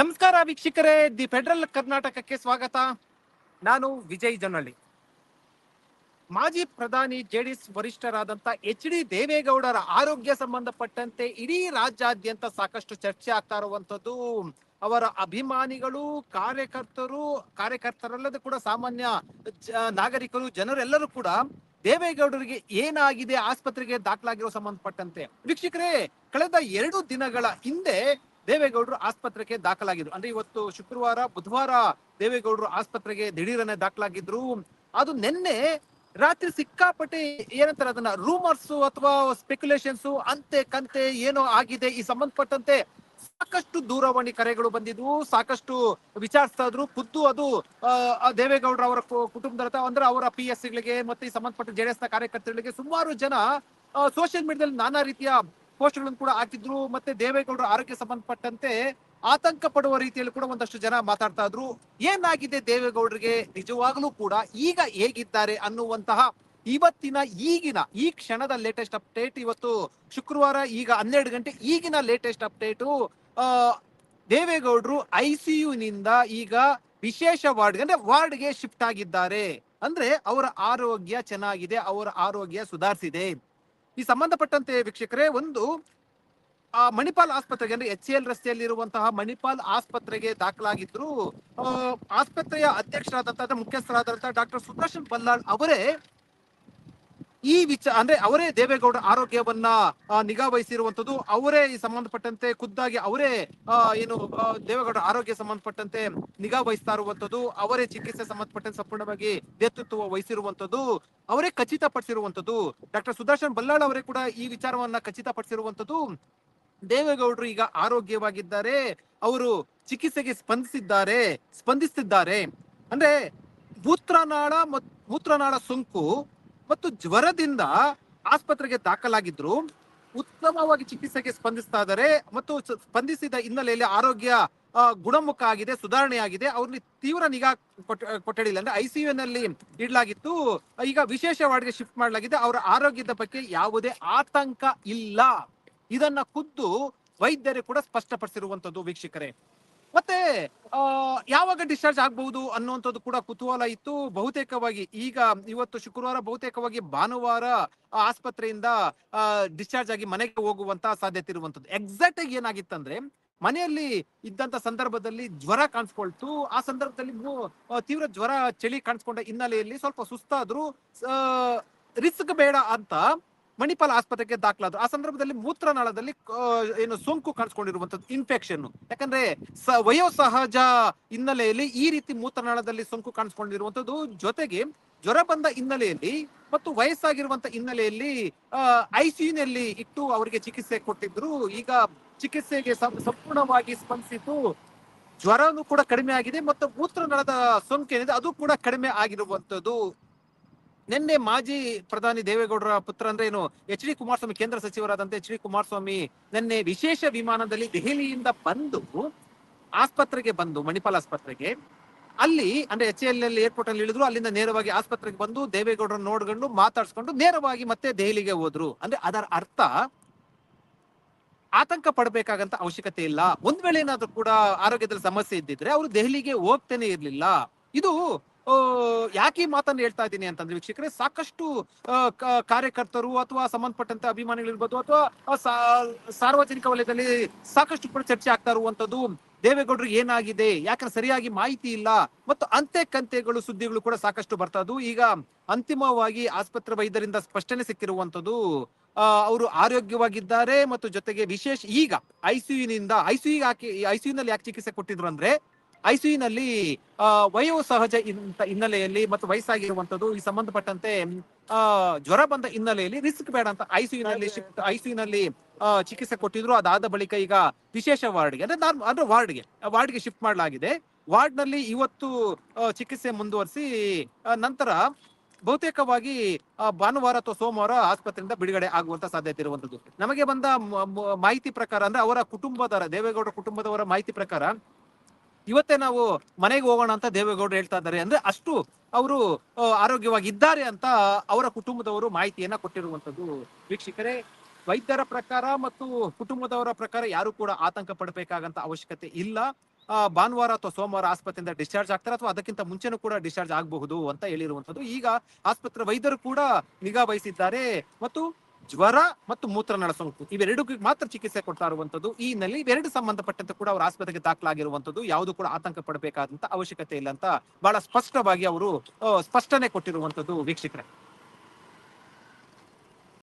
ನಮಸ್ಕಾರ ವೀಕ್ಷಕರೇ, the federal ಕರ್ನಾಟಕಕ್ಕೆ ಸ್ವಾಗತ. ನಾನು ವಿಜಯ್ ಜನಳ್ಳಿ. ಮಾಜಿ ಪ್ರಧಾನಿ ಜೆಡಿಎಸ್ ವರಿಷ್ಠರಾದಂತ ಎಚ್ ಡಿ ದೇವೇಗೌಡರ ಆರೋಗ್ಯ ಸಂಬಂಧಪಟ್ಟಂತೆ ಇಡೀ ರಾಜ್ಯಾದ್ಯಂತ ಸಾಕಷ್ಟು ಚರ್ಚೆ ಆಗ್ತಾ ಇರುವಂತದ್ದು ಅವರ ಅಭಿಮಾನಿಗಳು, ಕಾರ್ಯಕರ್ತರು, ಕಾರ್ಯಕರ್ತರಲ್ಲದೆ ಕೂಡ ಸಾಮಾನ್ಯ ನಾಗರಿಕರು, ಜನರೆಲ್ಲರೂ ಕೂಡ ದೇವೇಗೌಡರಿಗೆ ಏನಾಗಿದೆ, ಆಸ್ಪತ್ರೆಗೆ ದಾಖಲಾಗಿರೋ ಸಂಬಂಧಪಟ್ಟಂತೆ. ವೀಕ್ಷಕರೇ, ಕಳೆದ ಎರಡು ದಿನಗಳ ಹಿಂದೆ ದೇವೇಗೌಡರು ಆಸ್ಪತ್ರೆಗೆ ದಾಖಲಾಗಿದ್ರು. ಅಂದ್ರೆ ಇವತ್ತು ಶುಕ್ರವಾರ, ಬುಧವಾರ ದೇವೇಗೌಡರು ಆಸ್ಪತ್ರೆಗೆ ದಿಢೀರನೆ ದಾಖಲಾಗಿದ್ರು. ಅದು ನಿನ್ನೆ ರಾತ್ರಿ ಸಿಕ್ಕಾಪಟ್ಟೆ ಏನಂತಾರೆ ಅದನ್ನ ರೂಮರ್ಸ್ ಅಥವಾ ಸ್ಪೆಕ್ಯುಲೇಷನ್ಸ್ ಅಂತೆ ಕಂತೆ ಏನೋ ಆಗಿದೆ. ಈ ಸಂಬಂಧಪಟ್ಟಂತೆ ಸಾಕಷ್ಟು ದೂರವಾಣಿ ಕರೆಗಳು ಬಂದಿದ್ವು. ಸಾಕಷ್ಟು ವಿಚಾರಿಸ್ತಾ ಇದ್ರು ಖುದ್ದು ಅದು ದೇವೇಗೌಡ್ರ ಅವರ ಕುಟುಂಬದ ಅಂದ್ರೆ ಅವರ ಪಿ ಎಸ್ ಗಳಿಗೆ ಮತ್ತೆ ಈ ಸಂಬಂಧಪಟ್ಟ ಜೆಡಿಎಸ್ನ ಕಾರ್ಯಕರ್ತರಿಗೆ ಸುಮಾರು ಜನ ಸೋಷಿಯಲ್ ಮೀಡಿಯಾದಲ್ಲಿ ನಾನಾ ರೀತಿಯ ಪೋಸ್ಟ್ಗಳನ್ನು ಕೂಡ ಹಾಕಿದ್ರು, ಮತ್ತೆ ದೇವೇಗೌಡರ ಆರೋಗ್ಯ ಸಂಬಂಧಪಟ್ಟಂತೆ ಆತಂಕ ಪಡುವ ರೀತಿಯಲ್ಲಿ ಕೂಡ ಒಂದಷ್ಟು ಜನ ಮಾತಾಡ್ತಾ ಇದ್ರು. ಏನಾಗಿದೆ ದೇವೇಗೌಡರಿಗೆ? ನಿಜವಾಗ್ಲೂ ಕೂಡ ಈಗ ಹೇಗಿದ್ದಾರೆ ಅನ್ನುವಂತಹ ಇವತ್ತಿನ ಈಗಿನ, ಈ ಕ್ಷಣದ ಲೇಟೆಸ್ಟ್ ಅಪ್ಡೇಟ್ ಇವತ್ತು ಶುಕ್ರವಾರ ಈಗ ಹನ್ನೆರಡು ಗಂಟೆ ಈಗಿನ ಲೇಟೆಸ್ಟ್ ಅಪ್ಡೇಟು ದೇವೇಗೌಡರು ಐಸಿಯು ನಿಂದ ಈಗ ವಿಶೇಷ ವಾರ್ಡ್ ಅಂದ್ರೆ ವಾರ್ಡ್ಗೆ ಶಿಫ್ಟ್ ಆಗಿದ್ದಾರೆ. ಅಂದ್ರೆ ಅವರ ಆರೋಗ್ಯ ಚೆನ್ನಾಗಿದೆ, ಅವರ ಆರೋಗ್ಯ ಸುಧಾರಿಸಿದೆ. ಈ ಸಂಬಂಧಪಟ್ಟಂತೆ ವೀಕ್ಷಕರೇ, ಒಂದು, ಆ ಮಣಿಪಾಲ್ ಆಸ್ಪತ್ರೆಗೆ, ಅಂದ್ರೆ ಎಚ್ ಎಲ್ ರಸ್ತೆಯಲ್ಲಿರುವಂತಹ ಮಣಿಪಾಲ್ ಆಸ್ಪತ್ರೆಗೆ ದಾಖಲಾಗಿದ್ರು ಆಸ್ಪತ್ರೆಯ ಅಧ್ಯಕ್ಷರಾದಂತಹ, ಮುಖ್ಯಸ್ಥರಾದಂತಹ ಡಾಕ್ಟರ್ ಸುದರ್ಶನ್ ಬಲ್ಲಾಳ್ ಅವರೇ ಈ ವಿಚಾರ ಅಂದ್ರೆ ಅವರೇ ದೇವೇಗೌಡ ಆರೋಗ್ಯವನ್ನ ನಿಗಾ ವಹಿಸಿರುವಂತದ್ದು ಅವರೇ ಈ ಸಂಬಂಧಪಟ್ಟಂತೆ ಖುದ್ದಾಗಿ ಅವರೇ ಏನು ದೇವೇಗೌಡರ ದೇವೇಗೌಡ ಆರೋಗ್ಯ ಸಂಬಂಧಪಟ್ಟಂತೆ ನಿಗಾ ವಹಿಸ್ತಾ ಇರುವಂತದ್ದು ಅವರೇ ಚಿಕಿತ್ಸೆ ಸಂಬಂಧಪಟ್ಟಂತೆ ಸಂಪೂರ್ಣವಾಗಿ ನೇತೃತ್ವ ವಹಿಸಿರುವಂತದ್ದು ಅವರೇ ಖಚಿತಪಡಿಸಿರುವಂತದ್ದು ಡಾಕ್ಟರ್ ಸುದರ್ಶನ್ ಬಲ್ಲಾಳ್ ಅವರೇ ಕೂಡ ಈ ವಿಚಾರವನ್ನ ಖಚಿತಪಡಿಸಿರುವಂತದ್ದು ದೇವೇಗೌಡರು ಈಗ ಆರೋಗ್ಯವಾಗಿದ್ದಾರೆ, ಅವರು ಚಿಕಿತ್ಸೆಗೆ ಸ್ಪಂದಿಸಿದ್ದಾರೆ ಸ್ಪಂದಿಸುತ್ತಿದ್ದಾರೆ ಅಂದ್ರೆ ಮೂತ್ರನಾಳ ಮೂತ್ರನಾಳ ಸೋಂಕು ಮತ್ತು ಜ್ವರದಿಂದ ಆಸ್ಪತ್ರೆಗೆ ದಾಖಲಾಗಿದ್ರು. ಉತ್ತಮವಾಗಿ ಚಿಕಿತ್ಸೆಗೆ ಸ್ಪಂದಿಸ್ತಾ ಇದ್ದಾರೆ. ಮತ್ತು ಸ್ಪಂದಿಸಿದ ಹಿನ್ನೆಲೆಯಲ್ಲಿ ಆರೋಗ್ಯ ಗುಣಮುಖ ಆಗಿದೆ, ಸುಧಾರಣೆ ಆಗಿದೆ. ಅವ್ರನ್ನ ತೀವ್ರ ನಿಗಾ ಕೊಠ- ಕೊಠಡಿಯಲ್ಲಿ ಅಂದ್ರೆ ಐಸಿಯು ನಲ್ಲಿ ಇಡಲಾಗಿತ್ತು. ಈಗ ವಿಶೇಷ ವಾರ್ಡ್ಗೆ ಶಿಫ್ಟ್ ಮಾಡಲಾಗಿದೆ. ಅವರ ಆರೋಗ್ಯದ ಬಗ್ಗೆ ಯಾವುದೇ ಆತಂಕ ಇಲ್ಲ. ಇದನ್ನ ಖುದ್ದು ವೈದ್ಯರೇ ಕೂಡ ಸ್ಪಷ್ಟಪಡಿಸಿರುವಂತದ್ದು ವೀಕ್ಷಕರೇ. ಮತ್ತೆ ಯಾವಾಗ ಡಿಸ್ಚಾರ್ಜ್ ಆಗಬಹುದು ಅನ್ನುವಂಥದ್ದು ಕೂಡ ಕುತೂಹಲ ಇತ್ತು. ಬಹುತೇಕವಾಗಿ ಈಗ ಇವತ್ತು ಶುಕ್ರವಾರ ಬಹುತೇಕವಾಗಿ ಭಾನುವಾರ ಆಸ್ಪತ್ರೆಯಿಂದ ಡಿಸ್ಚಾರ್ಜ್ ಆಗಿ ಮನೆಗೆ ಹೋಗುವಂತ ಸಾಧ್ಯತೆ ಇರುವಂತದ್ದು ಎಕ್ಸಾಕ್ಟ್ ಆಗಿ ಏನಾಗಿತ್ತಂದ್ರೆ, ಮನೆಯಲ್ಲಿ ಇದ್ದಂತ ಸಂದರ್ಭದಲ್ಲಿ ಜ್ವರ ಕಾಣಿಸ್ಕೊಳ್ತು. ಆ ಸಂದರ್ಭದಲ್ಲಿ ತೀವ್ರ ಜ್ವರ, ಚಳಿ ಕಾಣಿಸ್ಕೊಂಡ ಹಿನ್ನೆಲೆಯಲ್ಲಿ ಸ್ವಲ್ಪ ಸುಸ್ತಾದ್ರು ರಿಸ್ಕ್ ಬೇಡ ಅಂತ ಮಣಿಪಾಲ್ ಆಸ್ಪತ್ರೆಗೆ ದಾಖಲಾದ್ರು. ಆ ಸಂದರ್ಭದಲ್ಲಿ ಮೂತ್ರನಾಳದಲ್ಲಿ ಏನು ಸೋಂಕು ಕಾಣಿಸ್ಕೊಂಡಿರುವಂತದ್ದು ಇನ್ಫೆಕ್ಷನ್ ಯಾಕಂದ್ರೆ ವಯೋಸಹಜ ಹಿನ್ನೆಲೆಯಲ್ಲಿ ಈ ರೀತಿ ಮೂತ್ರನಾಳದಲ್ಲಿ ಸೋಂಕು ಕಾಣಿಸ್ಕೊಂಡಿರುವಂತದ್ದು ಜೊತೆಗೆ ಜ್ವರ ಬಂದ ಹಿನ್ನೆಲೆಯಲ್ಲಿ ಮತ್ತು ವಯಸ್ಸಾಗಿರುವಂತ ಹಿನ್ನೆಲೆಯಲ್ಲಿ ಐಸಿಯುನಲ್ಲಿ ಇಟ್ಟು ಅವರಿಗೆ ಚಿಕಿತ್ಸೆ ಕೊಟ್ಟಿದ್ರು. ಈಗ ಚಿಕಿತ್ಸೆಗೆ ಸಂಪೂರ್ಣವಾಗಿ ಸ್ಪಂದಿಸಿದ್ದು ಜ್ವರನು ಕೂಡ ಕಡಿಮೆ ಆಗಿದೆ ಮತ್ತು ಮೂತ್ರನಾಳದ ಸೋಂಕು ಏನಿದೆ ಅದು ಕೂಡ ಕಡಿಮೆ ಆಗಿರುವಂತದ್ದು ನಿನ್ನೆ ಮಾಜಿ ಪ್ರಧಾನಿ ದೇವೇಗೌಡರ ಪುತ್ರ ಅಂದ್ರೆ ಏನು, ಎಚ್ ಡಿ ಕುಮಾರಸ್ವಾಮಿ ಕೇಂದ್ರ ಸಚಿವರಾದಂತೆ ಎಚ್ ಡಿ ಕುಮಾರಸ್ವಾಮಿ ನಿನ್ನೆ ವಿಶೇಷ ವಿಮಾನದಲ್ಲಿ ದೆಹಲಿಯಿಂದ ಬಂದು ಆಸ್ಪತ್ರೆಗೆ ಬಂದು, ಮಣಿಪಾಲ್ ಆಸ್ಪತ್ರೆಗೆ. ಅಲ್ಲಿ ಅಂದ್ರೆ ಎಚ್ ಎಲ್ ಎಲ್ ಏರ್ಪೋರ್ಟ್ ಅಲ್ಲಿ ಇಳಿದ್ರು, ಅಲ್ಲಿಂದ ನೇರವಾಗಿ ಆಸ್ಪತ್ರೆಗೆ ಬಂದು ದೇವೇಗೌಡರ ನೋಡ್ಕೊಂಡು ಮಾತಾಡ್ಸ್ಕೊಂಡು ನೇರವಾಗಿ ಮತ್ತೆ ದೆಹಲಿಗೆ ಹೋದ್ರು. ಅಂದ್ರೆ ಅದರ ಅರ್ಥ, ಆತಂಕ ಪಡಬೇಕಾಗಂತ ಅವಶ್ಯಕತೆ ಇಲ್ಲ. ಒಂದ್ ವೇಳೆ ಏನಾದ್ರೂ ಕೂಡ ಆರೋಗ್ಯದಲ್ಲಿ ಸಮಸ್ಯೆ ಇದ್ದಿದ್ರೆ ಅವರು ದೆಹಲಿಗೆ ಹೋಗ್ತೇನೆ ಇರ್ಲಿಲ್ಲ. ಇದು ಯಾಕೆ ಈ ಮಾತನ್ನು ಹೇಳ್ತಾ ಇದ್ದೀನಿ ಅಂತಂದ್ರೆ ವೀಕ್ಷಕರೇ, ಸಾಕಷ್ಟು ಕಾರ್ಯಕರ್ತರು ಅಥವಾ ಸಂಬಂಧಪಟ್ಟಂತ ಅಭಿಮಾನಿಗಳಿರ್ಬೋದು ಅಥವಾ ಸಾರ್ವಜನಿಕ ವಲಯದಲ್ಲಿ ಸಾಕಷ್ಟು ಕೂಡ ಚರ್ಚೆ ಆಗ್ತಾ ಇರುವಂತದ್ದು ದೇವೇಗೌಡರು ಏನಾಗಿದೆ, ಯಾಕಂದ್ರೆ ಸರಿಯಾಗಿ ಮಾಹಿತಿ ಇಲ್ಲ ಮತ್ತು ಅಂತೆ ಕಂತೆಗಳು, ಸುದ್ದಿಗಳು ಕೂಡ ಸಾಕಷ್ಟು ಬರ್ತಾ ಈಗ ಅಂತಿಮವಾಗಿ ಆಸ್ಪತ್ರೆ ವೈದ್ಯರಿಂದ ಸ್ಪಷ್ಟನೆ ಸಿಕ್ಕಿರುವಂತದ್ದು ಅವರು ಆರೋಗ್ಯವಾಗಿದ್ದಾರೆ ಮತ್ತು ಜೊತೆಗೆ ವಿಶೇಷ, ಈಗ ಐಸಿಯುನಿಂದ ಐಸಿಯು ಯಾಕೆ ಐಸಿಯು ನಲ್ಲಿ ಯಾಕೆ ಚಿಕಿತ್ಸೆ ಕೊಟ್ಟಿದ್ರು ಅಂದ್ರೆ ಐಸಿಯು ವಯೋ ಇಂತ ಹಿನ್ನೆಲೆಯಲ್ಲಿ ಮತ್ತು ವಯಸ್ಸಾಗಿರುವಂತದ್ದು ಈ ಸಂಬಂಧಪಟ್ಟಂತೆ ಆ ಜ್ವರ ಬಂದ ಹಿನ್ನೆಲೆಯಲ್ಲಿ ರಿಸ್ಕ್ ಬೇಡ ಅಂತ ಐಸಿಯುನಲ್ಲಿ ಶಿಫ್ಟ್ ಐಸಿಯು ನಲ್ಲಿ ಆ, ಚಿಕಿತ್ಸೆ ಕೊಟ್ಟಿದ್ರು. ಅದಾದ ಬಳಿಕ ಈಗ ವಿಶೇಷ ವಾರ್ಡ್ಗೆ ಅಂದ್ರೆ ನಾರ್ಮ್ ಅಂದ್ರೆ ವಾರ್ಡ್ಗೆ ವಾರ್ಡ್ಗೆ ಶಿಫ್ಟ್ ಮಾಡಲಾಗಿದೆ. ವಾರ್ಡ್ನಲ್ಲಿ ಇವತ್ತು ಚಿಕಿತ್ಸೆ ಮುಂದುವರಿಸಿ ನಂತರ ಬಹುತೇಕವಾಗಿ ಭಾನುವಾರ ಅಥವಾ ಸೋಮವಾರ ಆಸ್ಪತ್ರೆಯಿಂದ ಬಿಡುಗಡೆ ಆಗುವಂತ ಸಾಧ್ಯತೆ ಇರುವಂತದ್ದು ನಮಗೆ ಬಂದ ಮಾಹಿತಿ ಪ್ರಕಾರ ಅಂದ್ರೆ ಅವರ ಕುಟುಂಬದವರ ದೇವೇಗೌಡ ಕುಟುಂಬದವರ ಮಾಹಿತಿ ಪ್ರಕಾರ ಇವತ್ತೇ ನಾವು ಮನೆಗೆ ಹೋಗೋಣ ಅಂತ ದೇವೇಗೌಡರು ಹೇಳ್ತಾ ಇದ್ದಾರೆ ಅಂದ್ರೆ ಅಷ್ಟು ಅವರು ಆರೋಗ್ಯವಾಗಿದ್ದಾರೆ ಅಂತ ಅವರ ಕುಟುಂಬದವರು ಮಾಹಿತಿಯನ್ನ ಕೊಟ್ಟಿರುವಂತದ್ದು ವೀಕ್ಷಕರೇ. ವೈದ್ಯರ ಪ್ರಕಾರ ಮತ್ತು ಕುಟುಂಬದವರ ಪ್ರಕಾರ ಯಾರು ಕೂಡ ಆತಂಕ ಪಡಬೇಕಾಗಂತ ಅವಶ್ಯಕತೆ ಇಲ್ಲ. ಭಾನುವಾರ ಅಥವಾ ಸೋಮವಾರ ಆಸ್ಪತ್ರೆಯಿಂದ ಡಿಸ್ಚಾರ್ಜ್ ಆಗ್ತಾರೆ ಅಥವಾ ಅದಕ್ಕಿಂತ ಮುಂಚೆನೂ ಕೂಡ ಡಿಸ್ಚಾರ್ಜ್ ಆಗಬಹುದು ಅಂತ ಹೇಳಿರುವಂತದ್ದು ಈಗ ಆಸ್ಪತ್ರೆ ವೈದ್ಯರು ಕೂಡ ನಿಗಾ ವಹಿಸಿದ್ದಾರೆ ಮತ್ತು ಜ್ವರ ಮತ್ತು ಮೂತ್ರನಾಳ ಸೋಂಕು ಇವೆರಡಕ್ಕೂ ಮಾತ್ರ ಚಿಕಿತ್ಸೆ ಕೊಡ್ತಾ ಇರುವಂತದ್ದು ಈ ನಲ್ಲಿ ಇವೆರಡು ಸಂಬಂಧಪಟ್ಟಂತೆ ಕೂಡ ಅವರು ಆಸ್ಪತ್ರೆಗೆ ದಾಖಲಾಗಿರುವಂತದ್ದು ಯಾವುದು ಕೂಡ ಆತಂಕ ಪಡಬೇಕಾದಂತ ಅವಶ್ಯಕತೆ ಇಲ್ಲ ಅಂತ ಬಹಳ ಸ್ಪಷ್ಟವಾಗಿ ಅವರು ಸ್ಪಷ್ಟನೆ ಕೊಟ್ಟಿರುವಂತದ್ದು ವೀಕ್ಷಕರೇ.